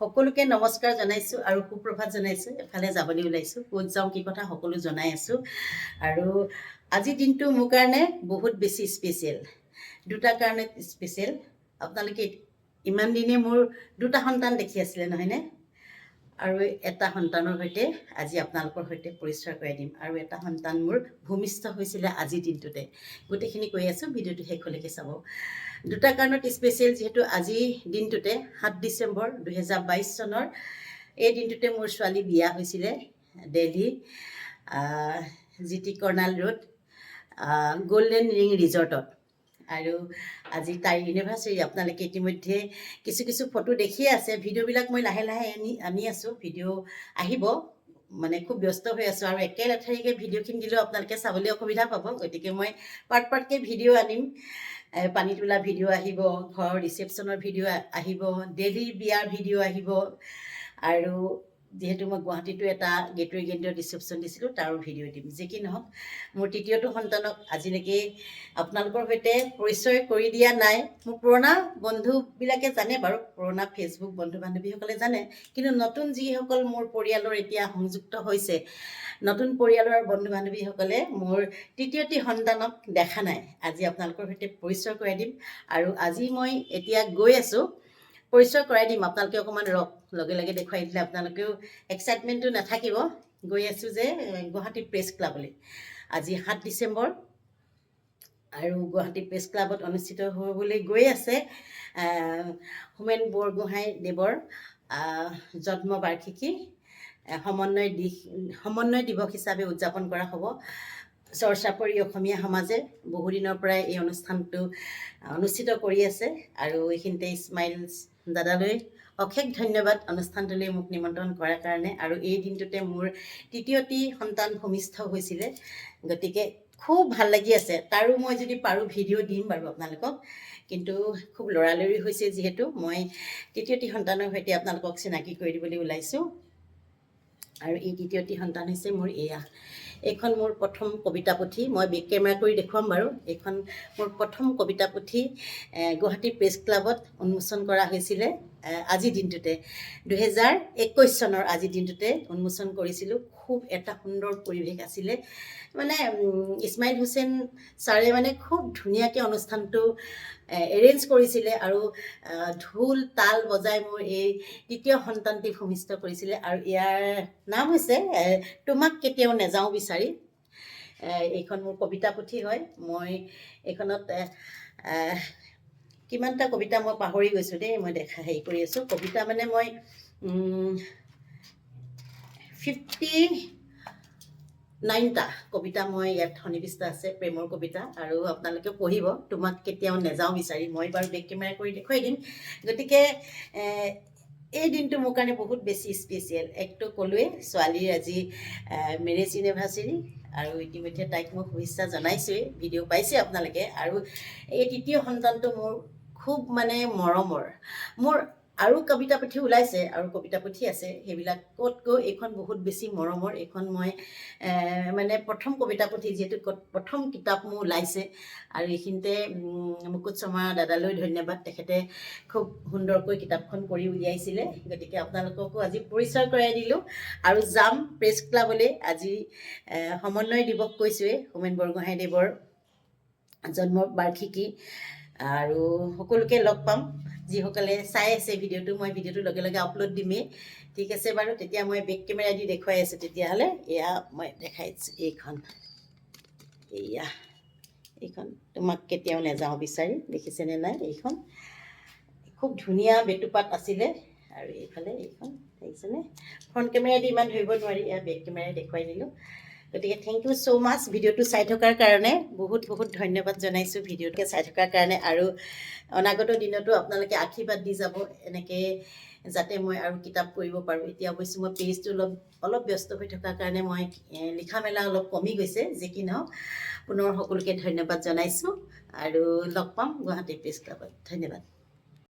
সকলোকে নমস্কাৰ জনাইছোঁ আৰু সুপ্ৰভাত জনাইছোঁ এফালে যাবলৈ ওলাইছোঁ ক'ত যাওঁ কি কথা সকলো জনাই আছোঁ। আৰু আজিৰ দিনটো মোৰ কাৰণে বহুত বেছি স্পেচিয়েল দুটা কাৰণে স্পেচিয়েল আপোনালোকে ইমান দিনে মোৰ দুটা সন্তান দেখি আছিলে নহয়নে আৰু এটা সন্তানৰ সৈতে আজি আপোনালোকৰ সৈতে পৰিচয় কৰাই দিম। আৰু এটা সন্তান মোৰ ভূমিষ্ঠ হৈছিলে আজিৰ দিনটোতে। গোটেইখিনি কৈ আছোঁ, ভিডিঅ'টো শেষলৈকে চাব। দুটা কাৰণত স্পেচিয়েল যিহেতু আজিৰ দিনটোতে সাত ডিচেম্বৰ দুহেজাৰ বাইছ চনৰ, এই দিনটোতে মোৰ ছোৱালী বিয়া হৈছিলে Delhi G T Karnal road golden ring ৰিজৰ্টত আৰু আজি তাইৰ ইউনিভাৰ্চিটি আপোনালোকে ইতিমধ্যে কিছু কিছু ফটো দেখিয়ে আছে। ভিডিঅ'বিলাক মই লাহে লাহে আনি আনি আছোঁ। ভিডিঅ' আহিব। মানে খুব ব্যস্ত হৈ আছোঁ আৰু একে লেঠাৰিকৈ ভিডিঅ'খিনি দিলেও আপোনালোকে চাবলৈ অসুবিধা পাব। গতিকে মই পাৰ্ট, পাৰ্টকৈ ভিডিঅ' আনিম। পানী তোলা ভিডিঅ' আহিব, ঘৰৰ ৰিচেপশ্যনৰ ভিডিঅ' আহিব ডেইলিৰ বিয়াৰ ভিডিঅ' আহিব। আৰু যিহেতু মই গুৱাহাটীতো এটা গেটৱে গেটৰ ৰিচেপশ্যন দিছিলোঁ, তাৰো ভিডিঅ' দিম। যি কি নহওক, মোৰ তৃতীয়টো সন্তানক আজিলৈকে আপোনালোকৰ সৈতে পৰিচয় কৰি দিয়া নাই। মোৰ পুৰণা বন্ধুবিলাকে জানে বাৰু, পুৰণা ফেচবুক বন্ধু বান্ধৱীসকলে জানে। কিন্তু নতুন যিসকল মোৰ পৰিয়ালৰ এতিয়া সংযুক্ত হৈছে, নতুন পৰিয়ালৰ বন্ধু বান্ধৱীসকলে মোৰ তৃতীয়টি সন্তানক দেখা নাই। আজি আপোনালোকৰ সৈতে পৰিচয় কৰাই দিম। আৰু আজি মই এতিয়া গৈ আছোঁ, পৰিচয় কৰাই দিম। আপোনালোকে অকণমান ৰওক লগে লগে দেখুৱাই দিলে আপোনালোকেও এক্সাইটমেণ্টটো নাথাকিব। গৈ আছোঁ যে গুৱাহাটী প্ৰেছ ক্লাবলৈ আজি সাত ডিচেম্বৰ। আৰু গুৱাহাটী প্ৰেছ ক্লাবত অনুষ্ঠিত হ'বলৈ গৈ আছে হোমেন বৰগোহাঁই দেৱৰ জন্ম বাৰ্ষিকী। সমন্বয় দিশ, সমন্বয় দিৱস হিচাপে উদযাপন কৰা হ'ব। চৰ্চা কৰি অসমীয়া সমাজে বহুদিনৰ পৰাই এই অনুষ্ঠানটো অনুষ্ঠিত কৰি আছে। আৰু এইখিনিতে ইছমাইল দাদালৈ অশেষ ধন্যবাদ অনুষ্ঠানটোলৈ মোক নিমন্ত্ৰণ কৰাৰ কাৰণে। আৰু এই দিনটোতে মোৰ তৃতীয়টি সন্তান ভূমিষ্ঠ হৈছিলে। গতিকে খুব ভাল লাগি আছে। তাৰো মই যদি পাৰোঁ ভিডিঅ' দিম বাৰু আপোনালোকক। কিন্তু খুব লৰালৰি হৈছে যিহেতু। মই তৃতীয়টি সন্তানৰ সৈতে আপোনালোকক চিনাকি কৰি দিবলৈ ওলাইছোঁ। আৰু এই তৃতীয়টি সন্তান হৈছে মোৰ এয়া। এইখন মোৰ প্ৰথম কবিতা পুথি। মই বেক কেমেৰা কৰি দেখুৱাম বাৰু। এইখন মোৰ প্ৰথম কবিতা পুথি গুৱাহাটী প্ৰেছ ক্লাবত উন্মোচন কৰা হৈছিলে। আজিৰ দিনটোতে। দুহেজাৰ একৈছ চনৰ আজিৰ দিনটোতে উন্মোচন কৰিছিলোঁ। খুব এটা সুন্দৰ পৰিৱেশ আছিলে। মানে ইছমাইল হুছেইন ছাৰে মানে খুব ধুনীয়াকৈ অনুষ্ঠানটো এৰেঞ্জ কৰিছিলে আৰু ঢোল তাল বজাই মোৰ এই তৃতীয় সন্তানটি ভূমিষ্ঠ কৰিছিলে আৰু ইয়াৰ নাম হৈছে তোমাক কেতিয়াও নেযাওঁ বিচাৰি। এইখন মোৰ কবিতা পুথি হয়। মই এইখনত কিমানটা কবিতা মই পাহৰি গৈছোঁ দেই, মই দেখা হেৰি কৰি আছোঁ। কবিতা মানে মই ফিফটি নাইনটা কবিতা মই ইয়াত সন্নিৱিষ্ট আছে, প্ৰেমৰ কবিতা। আৰু আপোনালোকে পঢ়িব, তোমাক কেতিয়াও নেযাওঁ বিচাৰি। মই বাৰু বেক কেমেৰা কৰি দেখুৱাই দিম। গতিকে এই দিনটো মোৰ কাৰণে বহুত বেছি স্পেচিয়েল একটো ক'লোৱে, ছোৱালীৰ আজি মেৰেজ ইউনিভাৰ্চিটি আৰু ইতিমধ্যে তাইক মই শুভেচ্ছা জনাইছোৱেই। ভিডিঅ' পাইছে আপোনালোকে। আৰু এই তৃতীয় সন্তানটো মোৰ খুব মানে মৰমৰ। মোৰ আৰু কবিতা পুথি ওলাইছে আৰু কবিতা পুথি আছে সেইবিলাকতকৈ এইখন বহুত বেছি মৰমৰ। এইখন মই মানে প্ৰথম কবিতা পুথি যিহেতু প্ৰথম কিতাপ মোৰ ওলাইছে। আৰু এইখিনিতে মুকুট শৰ্মা দাদালৈ ধন্যবাদ। তেখেতে খুব সুন্দৰকৈ কিতাপখন কৰি উলিয়াইছিলে। গতিকে আপোনালোককো আজি পৰিচয় কৰাই দিলোঁ। আৰু যাম প্ৰেছ ক্লাবলৈ। আজি সমন্বয় দিৱস কৈছোঁৱেই। হোমেন বৰগোহাঁইদেৱৰ জন্ম বাৰ্ষিকী। আৰু সকলোকে লগ পাম। যিসকলে চাই আছে ভিডিঅ'টো, মই ভিডিঅ'টো লগে লগে আপলোড দিমেই। ঠিক আছে বাৰু, তেতিয়া মই বেক কেমেৰা দি দেখুৱাই আছোঁ তেতিয়াহ'লে। এয়া মই দেখাইছোঁ এইখন। এয়া এইখন। তোমাক কেতিয়াও নেযাওঁ বিচাৰি, দেখিছেনে নাই এইখন? খুব ধুনীয়া বেটুপাত আছিলে। আৰু এইফালে এইখন, দেখিছেনে? ফ্ৰণ্ট কেমেৰা দি ইমান ধৰিব নোৱাৰি, এয়া বেক কেমেৰাই দেখুৱাই দিলোঁ। গতিকে থেংক ইউ ছ' মাছ ভিডিঅ'টো চাই থকাৰ কাৰণে। বহুত বহুত ধন্যবাদ জনাইছোঁ ভিডিঅ'টোকে চাই থকাৰ কাৰণে। আৰু অনাগত দিনতো আপোনালোকে আশীৰ্বাদ দি যাব এনেকৈ যাতে মই আৰু কিতাপ কৰিব পাৰোঁ। এতিয়া অৱশ্যে মই পেজটো অলপ অলপ ব্যস্ত হৈ থকাৰ কাৰণে মই লিখা মেলা অলপ কমি গৈছে, যি কি নহওক। পুনৰ সকলোকে ধন্যবাদ জনাইছোঁ। আৰু লগ পাম গুৱাহাটী প্ৰেছ ক্লাবত ধন্যবাদ।